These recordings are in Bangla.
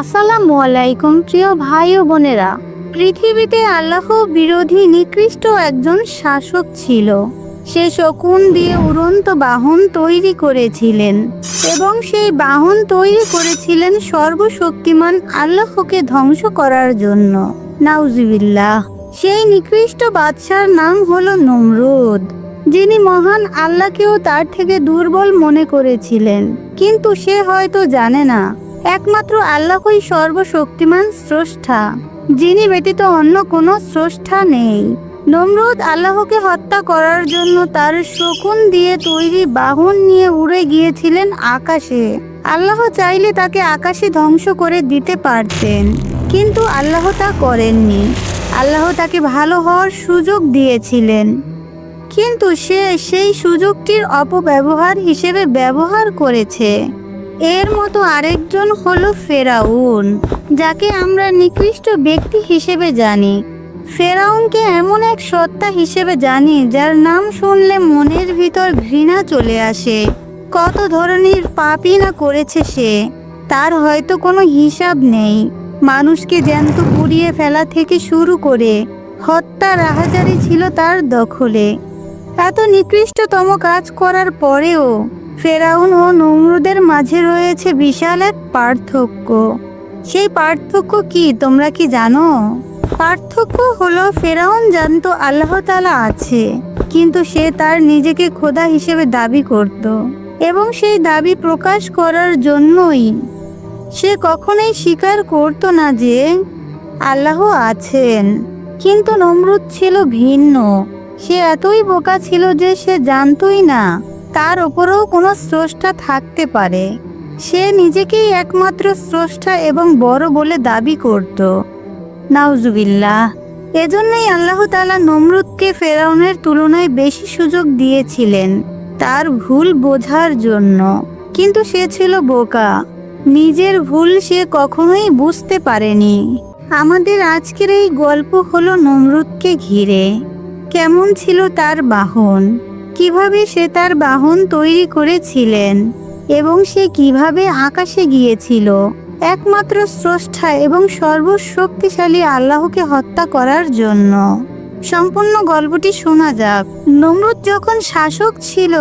আসসালামু আলাইকুম, প্রিয় ভাই ও বোনেরা। পৃথিবীতে আল্লাহ বিরোধী নিকৃষ্ট একজন শাসক ছিল। সে শকুন দিয়ে উড়ন্ত বাহন তৈরি করেছিলেন এবং সেই বাহন তৈরি করেছিলেন সর্বশক্তিমান আল্লাহকে ধ্বংস করার জন্য। নাউজিবিল্লাহ, সেই নিকৃষ্ট বাদশার নাম হলো নমরুদ, যিনি মহান আল্লাহকেও তার থেকে দুর্বল মনে করেছিলেন। কিন্তু সে হয়তো জানে না একমাত্র আল্লাহই সর্বশক্তিমান স্রষ্টা, যিনি ব্যতীত অন্য কোনো স্রষ্টা নেই। নমরুদ আল্লাহকে হত্যা করার জন্য তার শকুন দিয়ে তৈরি বাহন নিয়ে উড়ে গিয়েছিলেন আকাশে। আল্লাহ চাইলে তাকে আকাশে ধ্বংস করে দিতে পারতেন, কিন্তু আল্লাহ তা করেননি। আল্লাহ তাকে ভালো হওয়ার সুযোগ দিয়েছিলেন, কিন্তু সে সেই সুযোগটির অপব্যবহার হিসেবে ব্যবহার করেছে। এর মতো আরেকজন হলো ফেরাউন, যাকে আমরা নিকৃষ্ট ব্যক্তি হিসেবে জানি। ফেরাউনকে এমন এক সত্তা হিসেবে জানি, যার নাম শুনলে মনের ভিতর ঘৃণা চলে আসে। কত ধরনের পাপই না করেছে সে, তার হয়তো কোনো হিসাব নেই। মানুষকে জ্যান্ত পুড়িয়ে ফেলা থেকে শুরু করে হত্যা রাহাজারি ছিল তার দখলে। এত নিকৃষ্টতম কাজ করার পরেও ফেরাউন ও নমরুদের মাঝে রয়েছে বিশাল এক পার্থক্য। সেই পার্থক্য কি তোমরা কি জানো? পার্থক্য হলো ফেরাউন জানতো আল্লাহ তাআলা আছে, কিন্তু সে তার নিজেকে খোদা হিসেবে দাবি করত এবং সেই দাবি প্রকাশ করার জন্যই সে কখনোই স্বীকার করতো না যে আল্লাহ আছেন। কিন্তু নমরুদ ছিল ভিন্ন, সে এতই বোকা ছিল যে সে জানতই না তার ওপরেও কোনো স্রষ্টা থাকতে পারে। সে নিজেকেই একমাত্র স্রষ্টা এবং বড় বলে দাবি করত। নাউজুবিল্লাহ, এজন্যই আল্লাহ তাআলা নমরুদকে ফেরাউনের তুলনায় বেশি সুযোগ দিয়েছিলেন তার ভুল বোঝার জন্য। কিন্তু সে ছিল বোকা। নিজের ভুল সে কখনোই বুঝতে পারেনি। আমাদের আজকের এই গল্প হলো নমরুদকে ঘিরে। কেমন ছিল তার বাহন? কীভাবে সে তার বাহন তৈরি করেছিলেন এবং সে কীভাবে আকাশে গিয়েছিল? একমাত্র স্রষ্টা এবং সর্বশক্তিশালী আল্লাহকে হত্যা করার জন্য। সম্পূর্ণ গল্পটি শোনা যাক। নমরুদ যখন শাসক ছিল,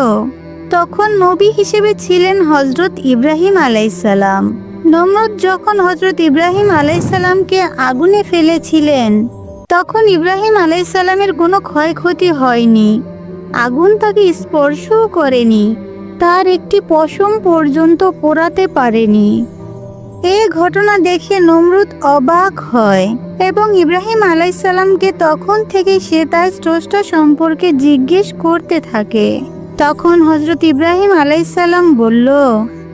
তখন নবী হিসেবে ছিলেন হজরত ইব্রাহিম আলাইসালাম। নমরুদ যখন হজরত ইব্রাহিম আলাইসালামকে আগুনে ফেলেছিলেন, তখন ইব্রাহিম আলাইসাল্লামের কোনো ক্ষয়ক্ষতি হয়নি। আগুন তাকে স্পর্শও করেনি, তার একটি পশম পর্যন্ত পোড়াতে পারেনি। এ ঘটনা দেখে নমরুদ অবাক হয় এবং ইব্রাহিম আলাইসাল্লামকে তখন থেকে সে তার স্রষ্টা সম্পর্কে জিজ্ঞেস করতে থাকে। তখন হজরত ইব্রাহিম আলাইসাল্লাম বলল,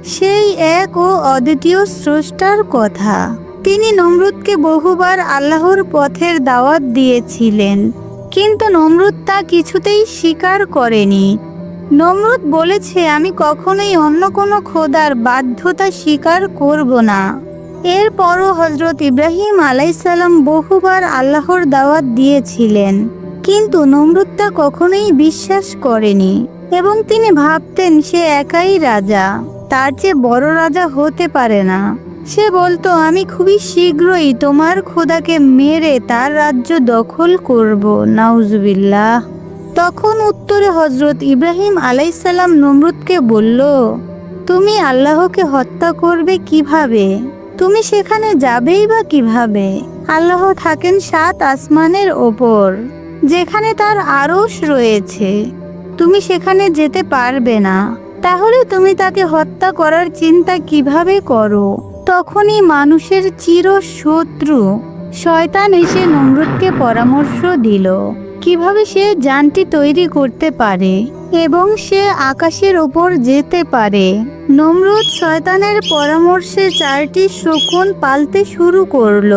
সেই এক ও অদ্বিতীয় স্রষ্টার কথা। তিনি নমরুদকে বহুবার আল্লাহর পথের দাওয়াত দিয়েছিলেন। কিন্তু নমরুদ তা কিছুতেই স্বীকার করেনি। নমরুদ বলেছে, আমি কখনোই অন্য কোনো খোদার বাধ্যতা স্বীকার করব না। এরপরও হজরত ইব্রাহিম আলাইসাল্লাম বহুবার আল্লাহর দাওয়াত দিয়েছিলেন, কিন্তু নমরুদ তা কখনোই বিশ্বাস করেনি এবং তিনি ভাবতেন, সে একাই রাজা, তার চেয়ে বড় রাজা হতে পারে না। সে বলতো, আমি খুবই শীঘ্রই তোমার খোদাকে মেরে তার রাজ্য দখল করব। নাউজুবিল্লাহ। তখন উত্তরে হজরত ইব্রাহিম আলাইসাল্লাম নমরুদকে বলল, তুমি আল্লাহকে হত্যা করবে কীভাবে? তুমি সেখানে যাবেই বা কীভাবে? আল্লাহ থাকেন সাত আসমানের ওপর, যেখানে তার আরশ রয়েছে। তুমি সেখানে যেতে পারবে না। তাহলে তুমি তাকে হত্যা করার চিন্তা কীভাবে করো? তখনই মানুষের চির শত্রু শয়তান এসে নমরুদকে পরামর্শ দিল। কীভাবে সে যানটি তৈরি করতে পারে এবং সে আকাশের ওপর যেতে পারে? নমরুদ শয়তানের পরামর্শে চারটি শকুন পালতে শুরু করল।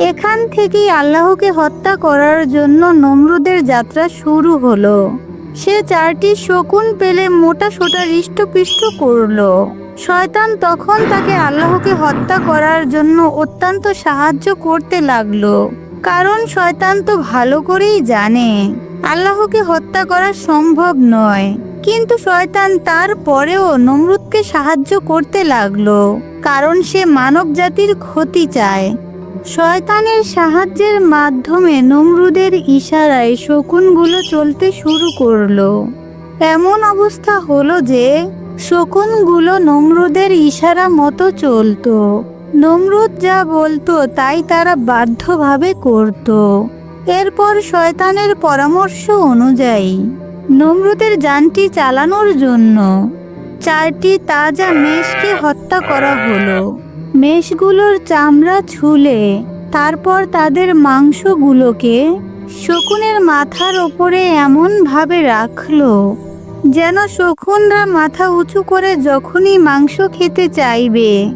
এখান থেকেই আল্লাহকে হত্যা করার জন্য নমরুদের যাত্রা শুরু হলো। সে চারটি শকুন পেলে মোটা সোটা হৃষ্টপিষ্ট করল। শয়তান তখন তাকে আল্লাহকে হত্যা করার জন্য অত্যন্ত সাহায্য করতে লাগল। কারণ শয়তান তো ভালো করেই জানে, আল্লাহকে হত্যা করা সম্ভব নয়। কিন্তু শয়তান তারপরেও নমরুদকে সাহায্য করতে লাগল, কারণ সে মানব জাতির ক্ষতি চায়। শয়তানের সাহায্যের মাধ্যমে নমরুদের ইশারায় শকুনগুলো চলতে শুরু করল। এমন অবস্থা হলো যে শকুনগুলো নমরুদের ইশারা মতো চলতো। নমরুদ যা বলতো, তাই তারা বাধ্যভাবে করত। এরপর শয়তানের পরামর্শ অনুযায়ী নমরুদের যানটি চালানোর জন্য চারটি তাজা মেষকে হত্যা করা হলো। মেষগুলোর চামড়া ছুলে তারপর তাদের মাংসগুলোকে শকুনের মাথার ওপরে এমনভাবে রাখল যেন শকুনরা মাথা উঁচু করে যখনই মাংস খেতে চাইবে,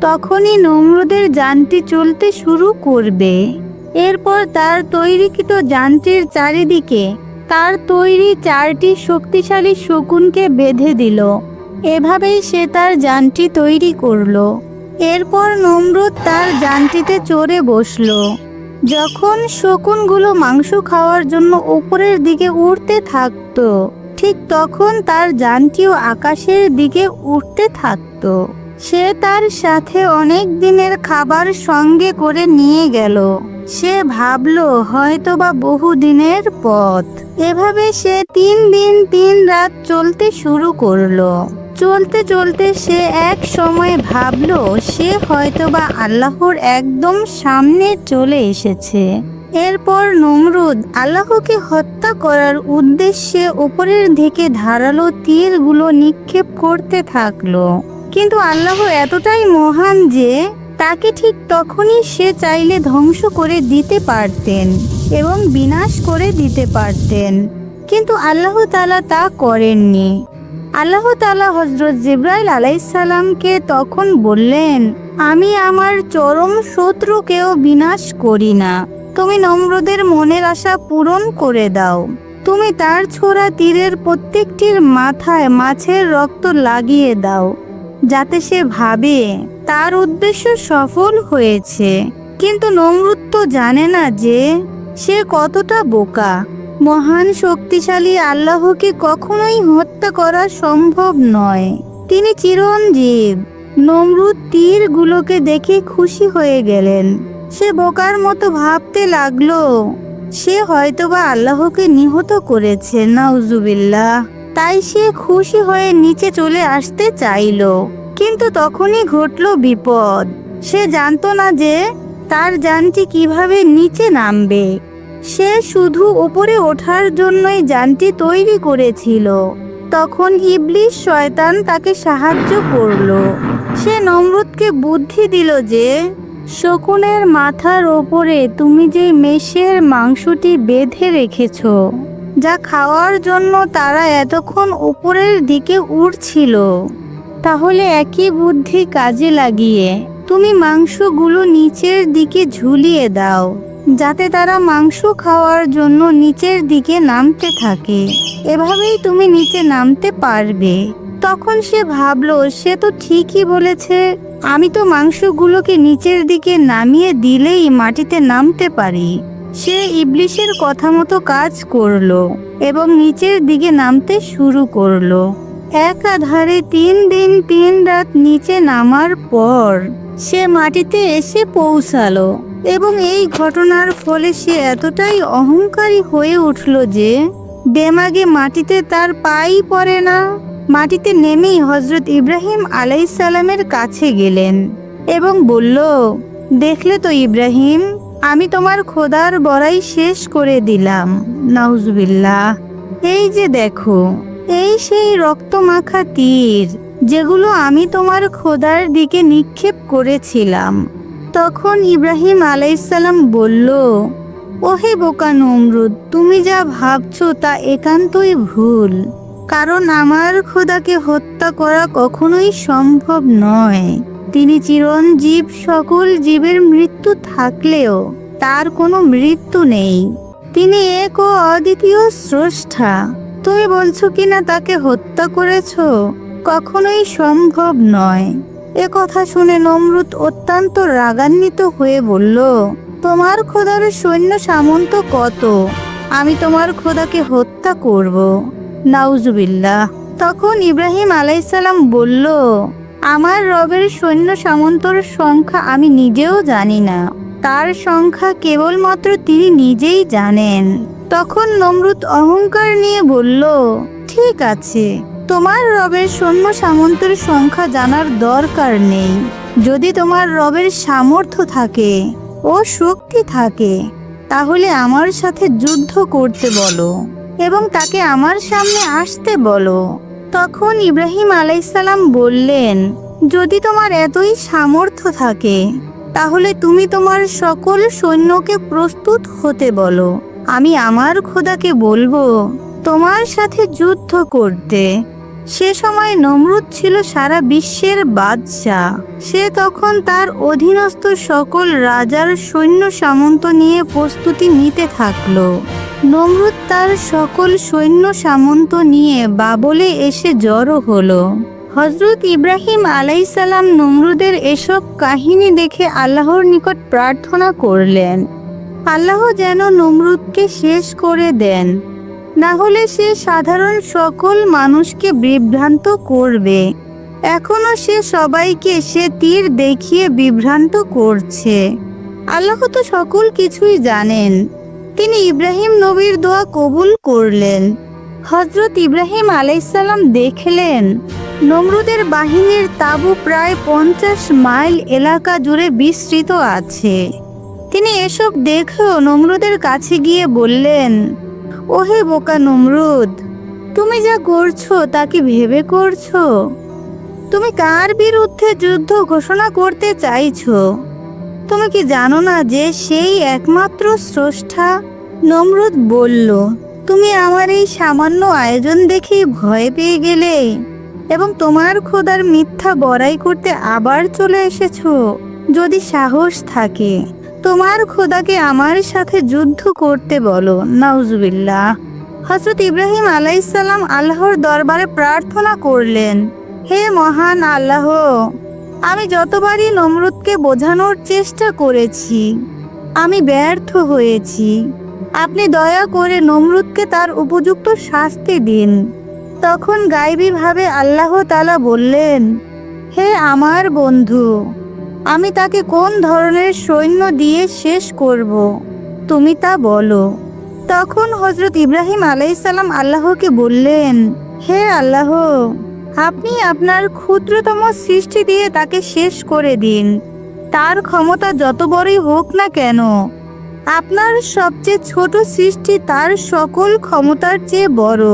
তখনই নমরুদের যানটি চলতে শুরু করবে। এরপর তার তৈরিকৃত যানটির চারিদিকে তার তৈরি চারটি শক্তিশালী শকুনকে বেঁধে দিল। এভাবেই সে তার যানটি তৈরি করল। এরপর নমরুদ তার যানটিতে চড়ে বসল। যখন শকুনগুলো মাংস খাওয়ার জন্য উপরের দিকে উড়তে থাকতো ঠিক তখন তার যানটিও আকাশের দিকে উঠতে থাকতো। সে তার সাথে অনেক দিনের খাবার সঙ্গে করে নিয়ে গেল। সে ভাবলো, হয়তোবা বহু দিনের পথ। এভাবে সে তিন দিন তিন রাত চলতে শুরু করল। চলতে চলতে সে এক সময় ভাবল, সে হয়তোবা আল্লাহর একদম সামনে চলে এসেছে। এরপর নমরুদ আল্লাহকে হত্যা করার উদ্দেশ্যে উপরের দিকে ধারালো তীরগুলো নিক্ষেপ করতে থাকল। কিন্তু আল্লাহ এতটাই মহান যে, তাকে ঠিক তখনই সে চাইলে ধ্বংস করে দিতে পারতেন এবং বিনাশ করে দিতে পারতেন। কিন্তু আল্লাহ তালা তা করেননি। আল্লাহ তালা হজরত জিব্রাইল আলাইসাল্লামকে তখন বললেন, আমি আমার চরম শত্রুকেও বিনাশ করি না। তুমি নম্রদের মনের আশা পূরণ করে দাও। তুমি তার ছোড়া তীরের প্রত্যেকটির মাথায় মাছের রক্ত লাগিয়ে দাও, যাতে সে ভাবে তার উদ্দেশ্য সফল হয়েছে। কিন্তু নমরুদ তো জানে না যে সে কতটা বোকা। মহান শক্তিশালী আল্লাহকে কখনোই হত্যা করা সম্ভব নয়। তিনি চিরঞ্জীব। নমরুদ তীরগুলোকে দেখে খুশি হয়ে গেলেন। সে বোকার মতো ভাবতে লাগল। সে হয়তোবা আল্লাহকে নিহত করেছে, নাউজুবিল্লাহ। তাই সে খুশি হয়ে নিচে চলে আসতে চাইলো। কিন্তু তখনই ঘটল বিপদ। সে জানতো না যে তার যানটি কীভাবে নিচে নামবে। সে শুধু উপরে ওঠার জন্যই যানটি তৈরি করেছিল। তখন ইবলিশ শয়তান তাকে সাহায্য করল। সে নমরুদকে বুদ্ধি দিল যে শকুনের মাথার ওপরে তুমি যে মেষের মাংসটি বেঁধে রেখেছো, যা খাওয়ার জন্য তারা এতক্ষণ উপরের দিকে উড়ছিল, তাহলে একই বুদ্ধি কাজে লাগিয়ে তুমি মাংসগুলো নিচের দিকে ঝুলিয়ে দাও, যাতে তারা মাংস খাওয়ার জন্য নিচের দিকে নামতে থাকে। এভাবেই তুমি নিচে নামতে পারবে। তখন সে ভাবলো, সে তো ঠিকই বলেছে। আমি তো মাংসগুলোকে নিচের দিকে নামিয়ে দিলেই মাটিতে নামতে পারি। সে ইবলিশের কথা মতো কাজ করল এবং নিচের দিকে নামতে শুরু করল। একাধারে তিন দিন, তিন রাত নিচে নামার পর সে মাটিতে এসে পৌঁছালো এবং এই ঘটনার ফলে সে এতটাই অহংকারী হয়ে উঠল যে, দেমাগে মাটিতে তার পাই পড়ে না। মাটিতে নেমেই হজরত ইব্রাহিম আলাইসাল্লামের কাছে গেলেন এবং বলল, দেখলে তো ইব্রাহিম, আমি তোমার খোদার বড়াই শেষ করে দিলাম। নাউজুবিল্লাহ। এই যে দেখো, এই সেই রক্তমাখা তীর যেগুলো আমি তোমার খোদার দিকে নিক্ষেপ করেছিলাম। তখন ইব্রাহিম আলাইসাল্লাম বলল, ওহে বোকা নমরুদ, তুমি যা ভাবছ তা একান্তই ভুল। কারণ আমার খোদাকে হত্যা করা কখনোই সম্ভব নয়। তিনি চিরঞ্জীব, সকল জীবের মৃত্যু থাকলেও তার কোনো মৃত্যু নেই। তিনি এক ও অদ্বিতীয় স্রষ্টা। তুমি বলছো কিনা তাকে হত্যা করেছ? কখনোই সম্ভব নয়। এ কথা শুনে নমরুদ অত্যন্ত রাগান্বিত হয়ে বলল, তোমার খোদার সৈন্য সামন্ত কত? আমি তোমার খোদাকে হত্যা করব। নাউজুবিল্লাহ। তখন ইব্রাহিম আলাইসাল্লাম বলল, আমার রবের সৈন্য সামন্তর সংখ্যা আমি নিজেও জানি না। তার সংখ্যা কেবলমাত্র তিনি নিজেই জানেন। তখন নমরুদ অহংকার নিয়ে বলল, ঠিক আছে, তোমার রবের সৈন্য সামন্তের সংখ্যা জানার দরকার নেই। যদি তোমার রবের সামর্থ্য থাকে ও শক্তি থাকে, তাহলে আমার সাথে যুদ্ধ করতে বলো। এবং তাকে আমার সামনে আসতে বলো। তখন ইব্রাহিম আলাইসাল্লাম বললেন, যদি তোমার এতই সামর্থ্য থাকে, তাহলে তুমি তোমার সকল সৈন্যকে প্রস্তুত হতে বলো। আমি আমার খোদাকে বলব, তোমার সাথে যুদ্ধ করতে। সে সময় নমরুদ ছিল সারা বিশ্বের বাদশাহ। সে তখন তার অধীনস্থ সকল রাজার সৈন্য সামন্ত নিয়ে প্রস্তুতি নিতে থাকল। নমরুদ তার সকল সৈন্য সামন্ত নিয়ে বাবলে এসে জড়ো হলো। হজরত ইব্রাহিম আলাইসাল্লাম নমরুদের এসব কাহিনী দেখে আল্লাহর নিকট প্রার্থনা করলেন, আল্লাহ যেন নমরুদকে শেষ করে দেন, না হলে সে সাধারণ সকল মানুষকে বিভ্রান্ত করবে। এখনও সে সবাইকে সে তীর দেখিয়ে বিভ্রান্ত করছে। আল্লাহ তো সকল কিছুই জানেন। তিনি ইব্রাহিম নবীর দোয়া কবুল করলেন। হজরত ইব্রাহিম আলাইসাল্লাম দেখলেন, নমরুদের বাহিনীর তাঁবু প্রায় পঞ্চাশ মাইল এলাকা জুড়ে বিস্তৃত আছে। তিনি এসব দেখেও নমরুদের কাছে গিয়ে বললেন, ওহে বোকা নমরুদ, তুমি যা করছ তা কি ভেবে করছ? তুমি কার বিরুদ্ধে যুদ্ধ ঘোষণা করতে চাইছো? তুমি কি জানো না যে সেই একমাত্র স্রষ্টা নমরুদ বলল, তুমি আমার এই সামান্য আয়োজন দেখেই ভয় পেয়ে গেলে এবং তোমার খোদার মিথ্যা বড়াই করতে আবার চলে এসেছ। যদি সাহস থাকে, তোমার খোদাকে আমার সাথে যুদ্ধ করতে বলো। নাউজুবিল্লাহ। হজরত ইব্রাহিম আলাইসাল্লাম আল্লাহর দরবারে প্রার্থনা করলেন, হে মহান আল্লাহ আমি যতবারই নমরুদকে বোঝানোর চেষ্টা করেছি, আমি ব্যর্থ হয়েছি। আপনি দয়া করে নমরুদকে তার উপযুক্ত শাস্তি দিন। তখন গাইবীভাবে আল্লাহ তালা বললেন, হে আমার বন্ধু, আমি তাকে কোন ধরনের সৈন্য দিয়ে শেষ করব? তুমি তা বলো। তখন হজরত ইব্রাহিম আলাইসাল্লাম আল্লাহকে বললেন, হে আল্লাহ আপনি আপনার ক্ষুদ্রতম সৃষ্টি দিয়ে তাকে শেষ করে দিন। তার ক্ষমতা যত বড়ই হোক না কেন, আপনার সবচেয়ে ছোট সৃষ্টি তার সকল ক্ষমতার চেয়ে বড়।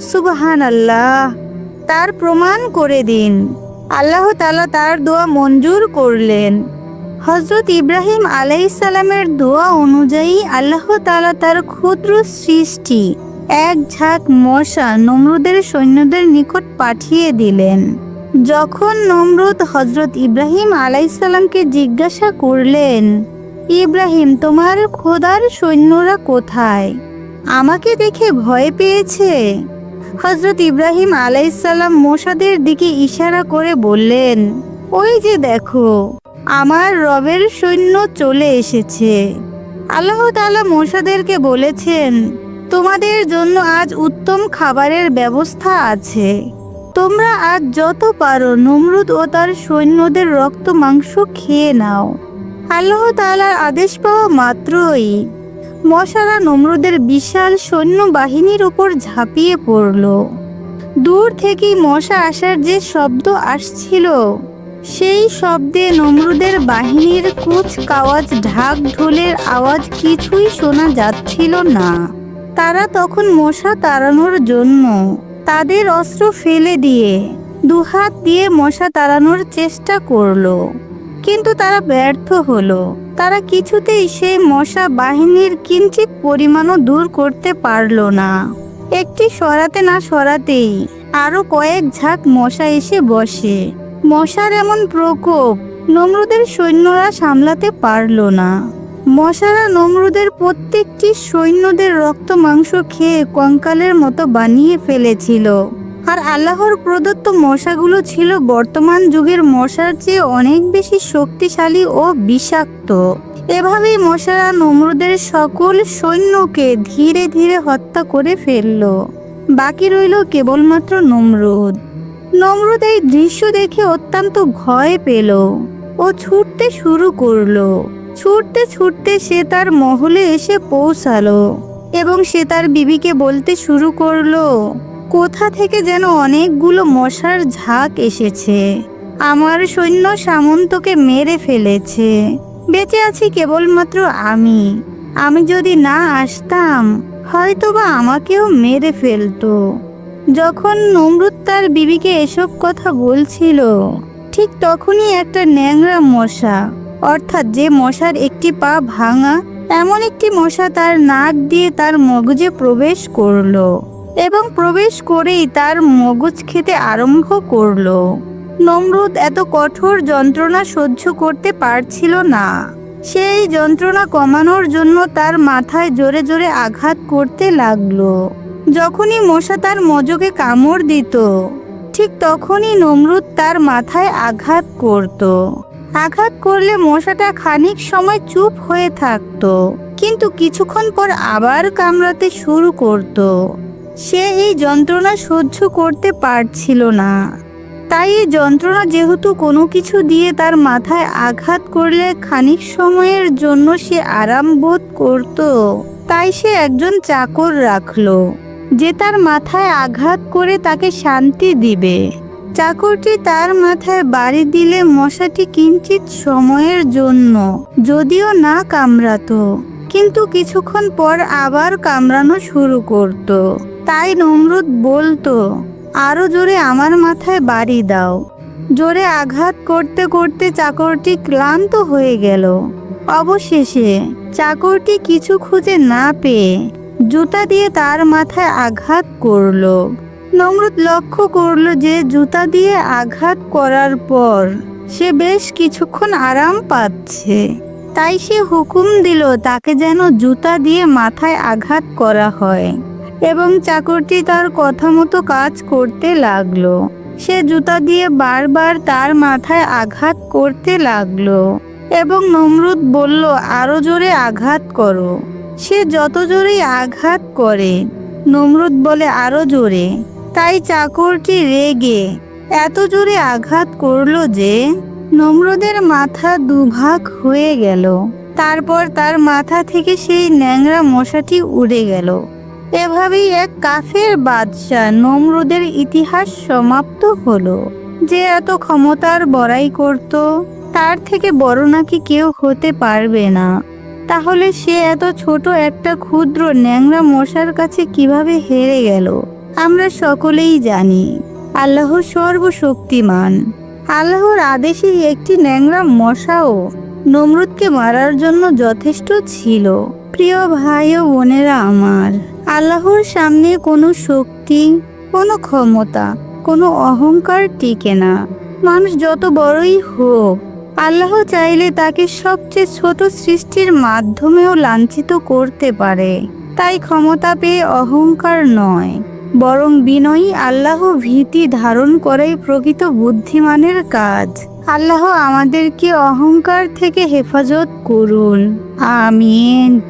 সুবহান আল্লাহ তার প্রমাণ করে দিন। আল্লাহ তালা তার দোয়া মঞ্জুর করলেন। হজরত ইব্রাহিম আলাইসাল্লামের দোয়া অনুযায়ী আল্লাহ তালা তার ক্ষুদ্র সৃষ্টি এক ঝাঁক মশা নমরুদের সৈন্যদের নিকট পাঠিয়ে দিলেন। যখন নমরুদ হজরত ইব্রাহিম আলাইসাল্লামকে জিজ্ঞাসা করলেন, ইব্রাহিম, তোমার খোদার সৈন্যরা কোথায়? আমাকে দেখে ভয় পেয়েছে। হজরত ইব্রাহিম আলাইসাল্লাম মশাদের দিকে ইশারা করে বললেন, ওই যে দেখো, আমার রবের সৈন্য চলে এসেছে। আল্লাহ তাআলা মশাদেরকে বলেছেন তোমাদের জন্য আজ উত্তম খাবারের ব্যবস্থা আছে। তোমরা আজ যত পারো নমরুদ ও তার সৈন্যদের রক্ত, মাংস খেয়ে নাও। আল্লাহ তাআলার আদেশ পাওয়া মাত্রই। মশারা নমরুদের বিশাল সৈন্য বাহিনীর উপর ঝাঁপিয়ে পড়ল। দূর থেকেই মশা আসার যে শব্দ আসছিল, সেই শব্দে নমরুদের বাহিনীর কুচ কাওয়াজ ঢাক ঢোলের আওয়াজ কিছুই শোনা যাচ্ছিল না। তারা তখন মশা তাড়ানোর জন্য তাদের অস্ত্র ফেলে দিয়ে দুহাত দিয়ে মশা তাড়ানোর চেষ্টা করল। কিন্তু তারা ব্যর্থ হলো। তারা কিছুতেই সেই মশা বাহিনীর কিঞ্চিত পরিমাণও দূর করতে পারল না। একটি সরাতে না সরাতেই আরও কয়েক ঝাঁক মশা এসে বসে। মশার এমন প্রকোপ নমরুদের সৈন্যরা সামলাতে পারল না। মশারা নমরুদের প্রত্যেকটি সৈন্যদের রক্ত, মাংস খেয়ে কঙ্কালের মতো বানিয়ে ফেলেছিল। আর আল্লাহর প্রদত্ত মশাগুলো ছিল বর্তমান যুগের মশার চেয়ে অনেক বেশি শক্তিশালী ও বিষাক্ত। এভাবেই মশারা নমরুদের সকল সৈন্যকে ধীরে ধীরে হত্যা করে ফেলল। বাকি রইল কেবলমাত্র নমরুদ। নমরুদ এই দৃশ্য দেখে অত্যন্ত ভয় পেল ও ছুটতে শুরু করল। ছুটতে ছুটতে সে তার মহলে এসে পৌঁছালো এবং সে তার বিবিকে বলতে শুরু করল, কোথা থেকে যেন অনেকগুলো মশার ঝাঁক এসেছে। আমার সৈন্য সামন্তকে মেরে ফেলেছে। বেঁচে আছি কেবলমাত্র আমি। আমি যদি না আসতাম, হয়তোবা আমাকেও মেরে ফেলতো। যখন নমরুদ তার বিবিকে এসব কথা বলছিল, ঠিক তখনই একটা ন্যাংরা মশা অর্থাৎ যে মশার একটি পা ভাঙা, এমন একটি মশা তার নাক দিয়ে তার মগজে প্রবেশ করল এবং প্রবেশ করেই তার মগজ খেতে আরম্ভ করল। নমরুদ এত কঠোর যন্ত্রণা সহ্য করতে পারছিল না। সেই যন্ত্রণা কমানোর জন্য তার মাথায় জোরে জোরে আঘাত করতে লাগল। যখনই মশা তার মজকে কামড় দিত, ঠিক তখনই নমরুদ তার মাথায় আঘাত করত। আঘাত করলে মশাটা খানিক সময় চুপ হয়ে থাকতো। কিন্তু কিছুক্ষণ পর আবার কামড়াতে শুরু করত। সে এই যন্ত্রণা সহ্য করতে পারছিল না। তাই এই যন্ত্রণা যেহেতু কোনো কিছু দিয়ে তার মাথায় আঘাত করলে খানিক সময়ের জন্য সে আরাম বোধ করত। তাই সে একজন চাকর রাখল, যে তার মাথায় আঘাত করে তাকে শান্তি দিবে। চাকরটি তার মাথায় বাড়ি দিলে মশাটি কিঞ্চিত সময়ের জন্য যদিও না কামড়াতো, কিন্তু কিছুক্ষণ পর আবার কামড়ানো শুরু করত। তাই নমরুদ বলতো, আরও জোরে আমার মাথায় বাড়ি দাও। জোরে আঘাত করতে করতে চাকরটি ক্লান্ত হয়ে গেল। অবশেষে চাকরটি কিছু খুঁজে না পেয়ে জুতা দিয়ে তার মাথায় আঘাত করল। নমরুদ লক্ষ্য করল যে জুতা দিয়ে আঘাত করার পর সে বেশ কিছুক্ষণ আরাম পাচ্ছে। তাই সে হুকুম দিল তাকে যেন জুতা দিয়ে মাথায় আঘাত করা হয় এবং চাকরটি তার কথা মতো কাজ করতে লাগল। সে জুতা দিয়ে বারবার তার মাথায় আঘাত করতে লাগল এবং নমরুদ বলল, আরও জোরে আঘাত করো। সে যত জোরেই আঘাত করে, নমরুদ বলে, আরও জোরে। তাই চাকরটি রেগে এত জোরে আঘাত করল যে নমরুদের মাথা দুভাগ হয়ে গেল। তারপর তার মাথা থেকে সেই ন্যাংরা মশাটি উড়ে গেল। এভাবেই এক কাফের বাদশাহ নমরুদের ইতিহাস সমাপ্ত হলো। যে এত ক্ষমতার বড়াই করত, তার থেকে বড় নাকি কেউ হতে পারবে না। তাহলে সে এত ছোট একটা ক্ষুদ্র ন্যাংরা মশার কাছে কীভাবে হেরে গেল? আমরা সকলেই জানি, আল্লাহ সর্বশক্তিমান। আল্লাহর আদেশে একটি ন্যাংরা মশাও নমরুদকে মারার জন্য যথেষ্ট ছিল। প্রিয় ভাই ও বোনেরা আমার, আল্লাহর সামনে কোনো শক্তি, কোনো ক্ষমতা, কোনো অহংকার টিকে না। মানুষ যত বড়ই হোক, আল্লাহ চাইলে তাকে সবচেয়ে ছোট সৃষ্টির মাধ্যমেও লাঞ্ছিত করতে পারে। তাই ক্ষমতা পেয়ে অহংকার নয়। বরং বিনয়ী আল্লাহ ভীতি ধারণ করাই প্রকৃত বুদ্ধিমানের কাজ। আল্লাহ আমাদেরকে অহংকার থেকে হেফাজত করুন। আমিন।